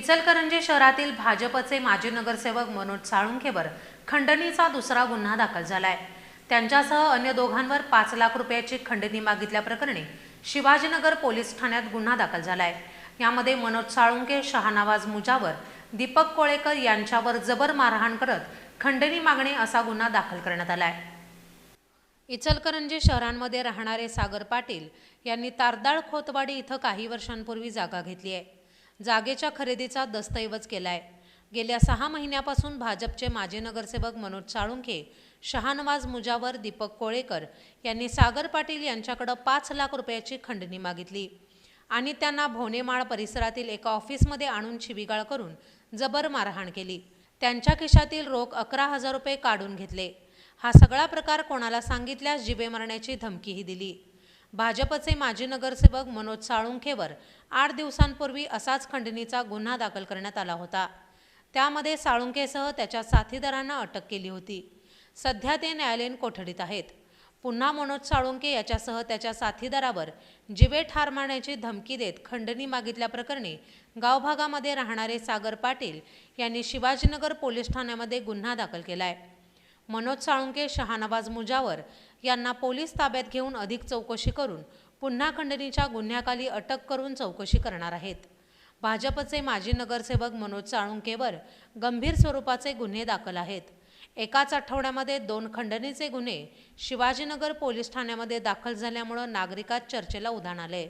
इचलकरंजी शहरातील भाजपचे माजी नगरसेवक मनोज साळुंखेवर खंडणीचा दुसरा गुन्हा दाखल झालाय. त्यांच्यासह अन्य दोघांवर पाच लाख रुपयाची खंडणी मागितल्याप्रकरणी शिवाजीनगर पोलीस ठाण्यात गुन्हा दाखल झालाय. यामध्ये मनोज साळुंके शहानवाज मुजावर दीपक कोळेकर यांच्यावर जबर मारहाण करत खंडणी मागणे असा गुन्हा दाखल करण्यात आलाय. इचलकरंजी शहरांमध्ये राहणारे सागर पाटील यांनी तारदाळ खोतवाडी इथं काही वर्षांपूर्वी जागा घेतली आहे. जागेच्या खरेदीचा दस्तऐवज केलाय. गेल्या सहा महिन्यापासून भाजपचे माजी नगरसेवक मनोज साळुंखे शहानवाज मुजावर दीपक कोळेकर यांनी सागर पाटील यांच्याकडं पाच लाख रुपयाची खंडणी मागितली आणि त्यांना भोनेमाळ परिसरातील एका ऑफिसमध्ये आणून शिबिगाळ करून जबर मारहाण केली. त्यांच्या खिशातील रोख अकरा हजार रुपये काढून घेतले. हा सगळा प्रकार कोणाला सांगितल्यास जिवे मारण्याची धमकीही दिली. भाजपचे माजी नगरसेवक मनोज साळुंखेवर आठ दिवसांपूर्वी असाच खंडणीचा गुन्हा दाखल करण्यात आला होता. त्यामध्ये साळुंखेसह त्याच्या साथीदारांना अटक केली होती. सध्या ते न्यायालयीन कोठडीत आहेत. पुन्हा मनोज साळुंके याच्यासह त्याच्या साथीदारावर जिवे ठार मारण्याची धमकी देत खंडणी मागितल्याप्रकरणी गावभागामध्ये राहणारे सागर पाटील यांनी शिवाजीनगर पोलीस ठाण्यामध्ये गुन्हा दाखल केला आहे मनोज साळुंके शहानवाज मुजावर यांना पोलीस ताब्यात घेऊन अधिक चौकशी करून पुन्हा खंडणीच्या गुन्ह्याखाली अटक करून चौकशी करणार आहेत. भाजपचे माजी नगरसेवक मनोज साळुंकेवर गंभीर स्वरूपाचे गुन्हे दाखल आहेत. एकाच आठवड्यामध्ये दोन खंडणीचे गुन्हे शिवाजीनगर पोलीस ठाण्यामध्ये दाखल झाल्यामुळं नागरिकात चर्चेला उधाण आले